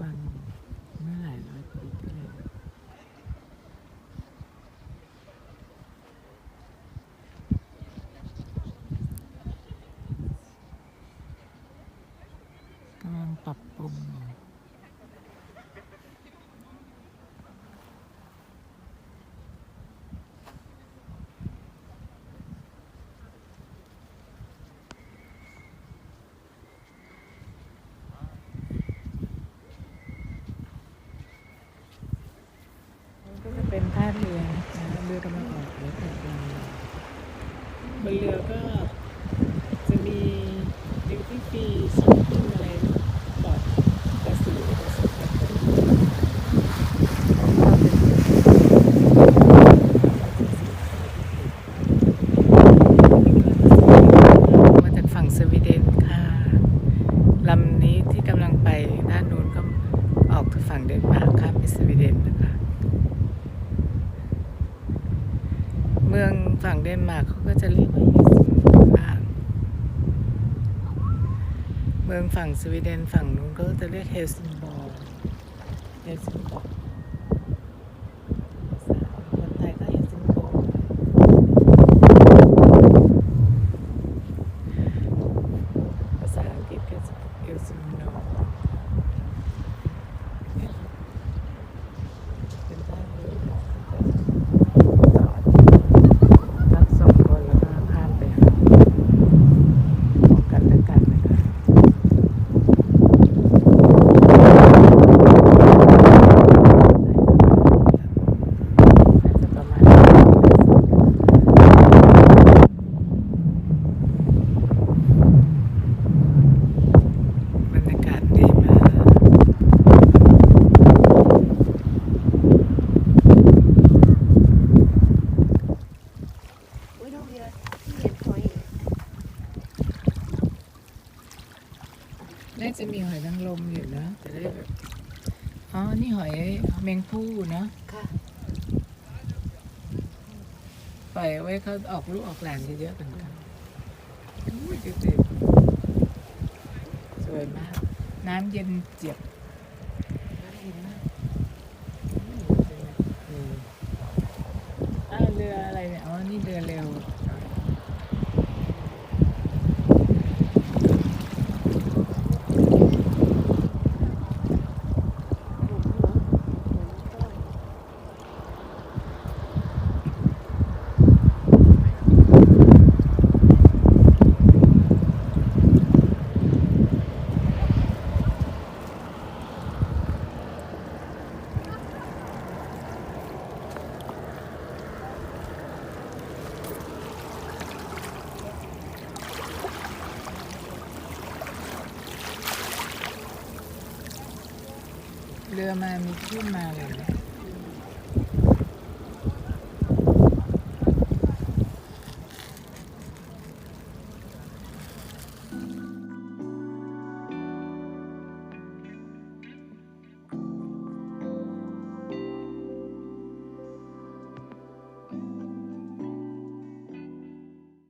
บางเมื่อหลายร้อยปีก็เลยกำลังปรับปรุงอยู่ ก็จะเป็น ท่าเรือนะคะเรือกำลังออกเรือแตกลำบนเรือก็จะมีดิวตี้ฟรีสองตัวไรปลอดภาษีมาจากฝั่งสวีเดนค่ะลำนี้ที่กำลังไปด้านนู้นก็ออกจากฝั่งเดนมาร์กข้ามไปสวีเดนนะคะ เมืองฝั่งเดนมาร์กเขาก็จะเรียกว่าเฮลซิงบางเมืองฝั่งสวีเดนฝั่งนู้นก็จะเรียกเฮลซิงบอร์เฮลซิงบอร์คนไทยก็เฮลซิงโกภาษาอังกฤษก็จะเฮลซิงโนเป็นท่าเรือจอด รับส่งคนแล้วก็ข้ามไปหาของกันและกันนะคะน่าจะประมาณนี้บรรยากาศดีมาก อุ้ยดอกเดียวเห็ดหอย น่าจะมีหอยนางรมอยู่นะจะได้แบบอ๋อ นี่หอยแมงผู้เนอะค่ะปล่อยเอาไว้เขาออกลูกออกหลานเยอะๆกันกันอุ้ยดูสิสวยมาก น้ำเย็นเจี๊ยบ รือมามีขึ้นมาเลย